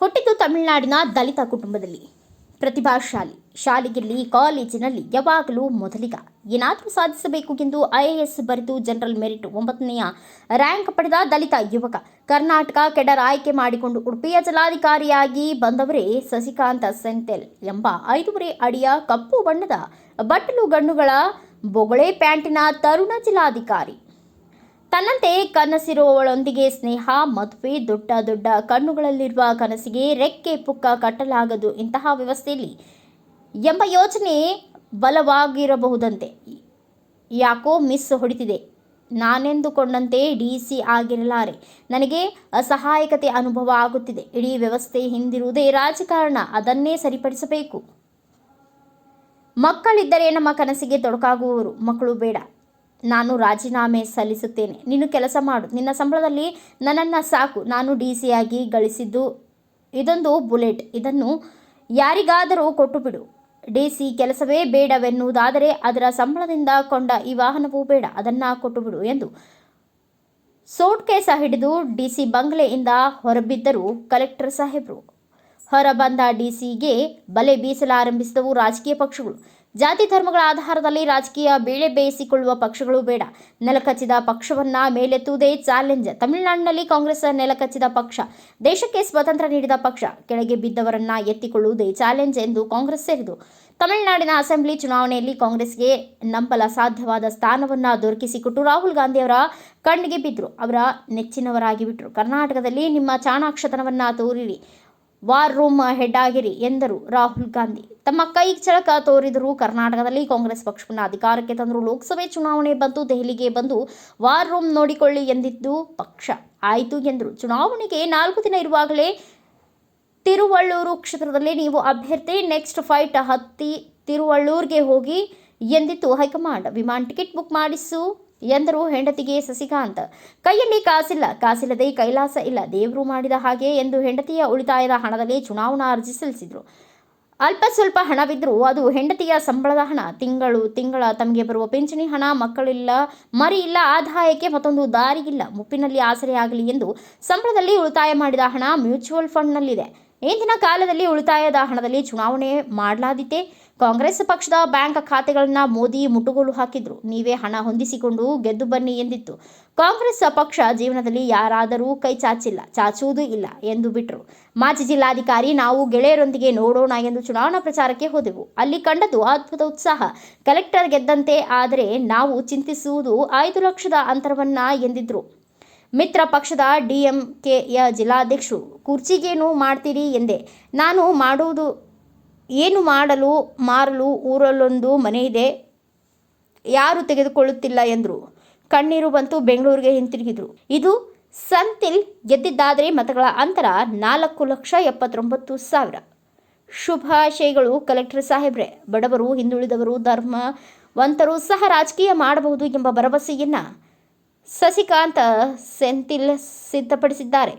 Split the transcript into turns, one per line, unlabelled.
ಹುಟ್ಟಿದ್ದು ತಮಿಳುನಾಡಿನ ದಲಿತ ಕುಟುಂಬದಲ್ಲಿ. ಪ್ರತಿಭಾಶಾಲಿ. ಶಾಲೆಯಲ್ಲಿ ಕಾಲೇಜಿನಲ್ಲಿ ಯಾವಾಗಲೂ ಮೊದಲಿಗ. ಏನಾದರೂ ಸಾಧಿಸಬೇಕು ಎಂದು ಐಎಎಸ್ ಬರೆದು ಜನರಲ್ ಮೆರಿಟ್ ಒಂಬತ್ತನೆಯ ರ್ಯಾಂಕ್ ಪಡೆದ ದಲಿತ ಯುವಕ ಕರ್ನಾಟಕ ಕೆಡರ್ ಆಯ್ಕೆ ಮಾಡಿಕೊಂಡು ಉಡುಪಿಯ ಜಿಲ್ಲಾಧಿಕಾರಿಯಾಗಿ ಬಂದವರೇ ಸಸಿಕಾಂತ ಸೆಂಥೆಲ್ ಎಂಬ ಐದೂವರೆ ಅಡಿಯ ಕಪ್ಪು ಬಣ್ಣದ ಬಟ್ಟಲು ಗಣ್ಣುಗಳ ಬೊಗಳೆ ಪ್ಯಾಂಟಿನ ತರುಣ ಜಿಲ್ಲಾಧಿಕಾರಿ. ತನ್ನಂತೆ ಕನಸಿರುವವಳೊಂದಿಗೆ ಸ್ನೇಹ, ಮದುವೆ, ದೊಡ್ಡ ದೊಡ್ಡ ಕಣ್ಣುಗಳಲ್ಲಿರುವ ಕನಸಿಗೆ ರೆಕ್ಕೆ ಪುಕ್ಕ ಕಟ್ಟಲಾಗದು ಇಂತಹ ವ್ಯವಸ್ಥೆಯಲ್ಲಿ ಎಂಬ ಯೋಚನೆ ಬಲವಾಗಿರಬಹುದಂತೆ. ಯಾಕೋ ಮಿಸ್ ಹೊಡಿತಿದೆ. ನಾನೆಂದುಕೊಂಡಂತೆ ಡಿ ಸಿ ಆಗಿರಲಾರೆ. ನನಗೆ ಅಸಹಾಯಕತೆ ಅನುಭವ ಆಗುತ್ತಿದೆ. ಇಡೀ ವ್ಯವಸ್ಥೆ ಹಿಂದಿರುವುದೇ ರಾಜಕಾರಣ. ಅದನ್ನೇ ಸರಿಪಡಿಸಬೇಕು. ಮಕ್ಕಳಿದ್ದರೆ ನಮ್ಮ ಕನಸಿಗೆ ತೊಡಕಾಗುವವರು ಮಕ್ಕಳು ಬೇಡ. ನಾನು ರಾಜೀನಾಮೆ ಸಲ್ಲಿಸುತ್ತೇನೆ. ನೀನು ಕೆಲಸ ಮಾಡು. ನಿನ್ನ ಸಂಬಳದಲ್ಲಿ ನನ್ನನ್ನು ಸಾಕು. ನಾನು ಡಿ ಸಿ ಆಗಿ ಗಳಿಸಿದ್ದು ಇದೊಂದು ಬುಲೆಟ್. ಇದನ್ನು ಯಾರಿಗಾದರೂ ಕೊಟ್ಟು ಬಿಡು. ಡಿ ಸಿ ಕೆಲಸವೇ ಬೇಡವೆನ್ನುವುದಾದರೆ ಅದರ ಸಂಬಳದಿಂದ ಕೊಂಡ ಈ ವಾಹನವೂ ಬೇಡ. ಅದನ್ನು ಕೊಟ್ಟು ಬಿಡು ಎಂದು ಸೋಟ್ ಕೇಸ ಹಿಡಿದು ಡಿ ಸಿ ಬಂಗ್ಲೆಯಿಂದ ಹೊರಬಿದ್ದರು ಕಲೆಕ್ಟರ್ ಸಾಹೇಬರು. ಹೊರಬಂದ ಡಿಸಿಗೆ ಬಲೆ ಬೀಸಲಾರಂಭಿಸಿದವು ರಾಜಕೀಯ ಪಕ್ಷಗಳು. ಜಾತಿ ಧರ್ಮಗಳ ಆಧಾರದಲ್ಲಿ ರಾಜಕೀಯ ಬೇಳೆ ಬೇಯಿಸಿಕೊಳ್ಳುವ ಪಕ್ಷಗಳು ಬೇಡ. ನೆಲಕಚ್ಚಿದ ಪಕ್ಷವನ್ನ ಮೇಲೆತ್ತುವುದೇ ಚಾಲೆಂಜ್. ತಮಿಳುನಾಡಿನಲ್ಲಿ ಕಾಂಗ್ರೆಸ್ ನೆಲಕಚ್ಚಿದ ಪಕ್ಷ. ದೇಶಕ್ಕೆ ಸ್ವತಂತ್ರ ನೀಡಿದ ಪಕ್ಷ. ಕೆಳಗೆ ಬಿದ್ದವರನ್ನ ಎತ್ತಿಕೊಳ್ಳುವುದೇ ಚಾಲೆಂಜ್ ಎಂದು ಕಾಂಗ್ರೆಸ್ ಸೇರಿದು. ತಮಿಳುನಾಡಿನ ಅಸೆಂಬ್ಲಿ ಚುನಾವಣೆಯಲ್ಲಿ ಕಾಂಗ್ರೆಸ್ಗೆ ನಂಬಲ ಸಾಧ್ಯವಾದ ಸ್ಥಾನವನ್ನ ದೊರಕಿಸಿಕೊಟ್ಟು ರಾಹುಲ್ ಗಾಂಧಿ ಅವರ ಕಣ್ಣಿಗೆ ಬಿದ್ದರು ಅವರ ನೆಚ್ಚಿನವರಾಗಿ ಬಿಟ್ಟರು ಕರ್ನಾಟಕದಲ್ಲಿ ನಿಮ್ಮ ಚಾಣಾಕ್ಷತನವನ್ನ ತೋರಿರಿ. ವಾರ್ ರೂಮ್ ಹೆಡ್ ಆಗಿರಿ ಎಂದರು ರಾಹುಲ್ ಗಾಂಧಿ. ತಮ್ಮ ಕೈ ಚಳಕ ತೋರಿದರು ಕರ್ನಾಟಕದಲ್ಲಿ ಕಾಂಗ್ರೆಸ್ ಪಕ್ಷವನ್ನು ಅಧಿಕಾರಕ್ಕೆ ತಂದರು ಲೋಕಸಭೆ ಚುನಾವಣೆ ಬಂದು ದೆಹಲಿಗೆ ಬಂದು ವಾರ್ ರೂಮ್ ನೋಡಿಕೊಳ್ಳಿ ಎಂದಿದ್ದು ಪಕ್ಷ. ಆಯಿತು ಎಂದರು. ಚುನಾವಣೆಗೆ ನಾಲ್ಕು ದಿನ ಇರುವಾಗಲೇ ತಿರುವಳ್ಳೂರು ಕ್ಷೇತ್ರದಲ್ಲಿ ನೀವು ಅಭ್ಯರ್ಥಿ ನೆಕ್ಸ್ಟ್ ಫೈಟ್ ಹತ್ತಿ ತಿರುವಳ್ಳೂರಿಗೆ ಹೋಗಿ ಎಂದಿತ್ತು ಹೈಕಮಾಂಡ್. ವಿಮಾನ ಟಿಕೆಟ್ ಬುಕ್ ಮಾಡಿಸು. ಎಂದರು ಹೆಂಡತಿಗೆ ಸಸಿಕಾಂತ್. ಕೈಯಲ್ಲಿ ಕಾಸಿಲ್ಲ, ಕಾಸಿಲ್ಲದೆ ಕೈಲಾಸ ಇಲ್ಲ. ದೇವರು ಮಾಡಿದ ಹಾಗೆ ಎಂದು ಹೆಂಡತಿಯ ಉಳಿತಾಯದ ಹಣದಲ್ಲಿ ಚುನಾವಣಾ ಅರ್ಜಿ ಸಲ್ಲಿಸಿದರು. ಅಲ್ಪ ಸ್ವಲ್ಪ ಹಣವಿದ್ದರೂ ಅದು ಹೆಂಡತಿಯ ಸಂಬಳದ ಹಣ. ತಿಂಗಳು, ತಿಂಗಳ ತಮಗೆ ಬರುವ ಪಿಂಚಣಿ ಹಣ, ಮಕ್ಕಳಿಲ್ಲ, ಮರಿ ಇಲ್ಲ, ಆದಾಯಕ್ಕೆ ಮತ್ತೊಂದು ದಾರಿ ಇಲ್ಲ ಮುಪ್ಪಿನಲ್ಲಿ ಆಸರೆಯಾಗಲಿ ಎಂದು ಸಂಬಳದಲ್ಲಿ ಉಳಿತಾಯ ಮಾಡಿದ ಹಣ ಮ್ಯೂಚುವಲ್ ಫಂಡ್ನಲ್ಲಿದೆ. ಇಂದಿನ ಕಾಲದಲ್ಲಿ ಉಳಿತಾಯದ ಹಣದಲ್ಲಿ ಚುನಾವಣೆ ಮಾಡಲಾದಿತ್ತೆ. ಕಾಂಗ್ರೆಸ್ ಪಕ್ಷದ ಬ್ಯಾಂಕ್ ಖಾತೆಗಳನ್ನು ಮೋದಿ ಮುಟ್ಟುಗೋಲು ಹಾಕಿದ್ರು. ನೀವೇ ಹಣ ಹೊಂದಿಸಿಕೊಂಡು ಗೆದ್ದು ಬನ್ನಿ ಎಂದಿತ್ತು. ಕಾಂಗ್ರೆಸ್ ಪಕ್ಷ ಜೀವನದಲ್ಲಿ ಯಾರಾದರೂ ಕೈ ಚಾಚಿಲ್ಲ, ಚಾಚುವುದೂ ಇಲ್ಲ ಎಂದು ಬಿಟ್ಟರು ಮಾಜಿ ಜಿಲ್ಲಾಧಿಕಾರಿ, ನಾವು ಗೆಳೆಯರೊಂದಿಗೆ ನೋಡೋಣ ಎಂದು ಚುನಾವಣಾ ಪ್ರಚಾರಕ್ಕೆ ಹೋದೆವು. ಅಲ್ಲಿ ಕಂಡದ್ದು ಅದ್ಭುತ ಉತ್ಸಾಹ. ಕಲೆಕ್ಟರ್ ಗೆದ್ದಂತೆ, ಆದರೆ ನಾವು ಚಿಂತಿಸುವುದು ಐದು ಲಕ್ಷದ ಅಂತರವನ್ನ ಎಂದಿದ್ರು. ಮಿತ್ರ ಪಕ್ಷದ ಡಿಎಂಕೆಯ ಜಿಲ್ಲಾಧ್ಯಕ್ಷರು, ಕುರ್ಚಿಗೇನು ಮಾಡ್ತೀರಿ ಎಂದೆ. ನಾನು ಮಾಡುವುದು ಏನು ಮಾಡಲು, ಮಾರಲು, ಊರಲ್ಲೊಂದು ಮನೆ ಇದೆ, ಯಾರು ತೆಗೆದುಕೊಳ್ಳುತ್ತಿಲ್ಲ ಎಂದರು. ಕಣ್ಣೀರು ಬಂತು ಬೆಂಗಳೂರಿಗೆ ಹಿಂತಿರುಗಿದ್ರು. ಇದು ಸಂತಿಲ್ ಗೆದ್ದಿದ್ದಾದರೆ ಮತಗಳ ಅಂತರ ನಾಲ್ಕು ಲಕ್ಷ ಎಪ್ಪತ್ತೊಂಬತ್ತು ಸಾವಿರ. ಶುಭಾಶಯಗಳು ಕಲೆಕ್ಟರ್ ಸಾಹೇಬ್ರೆ. ಬಡವರು ಹಿಂದುಳಿದವರು ಧರ್ಮವಂತರು ಸಹ ರಾಜಕೀಯ ಮಾಡಬಹುದು ಎಂಬ ಭರವಸೆಯನ್ನು ಸಸಿಕಾಂತ ಸೆಂಥಿಲ್ ಸಿದ್ಧಪಡಿಸಿದ್ದಾರೆ.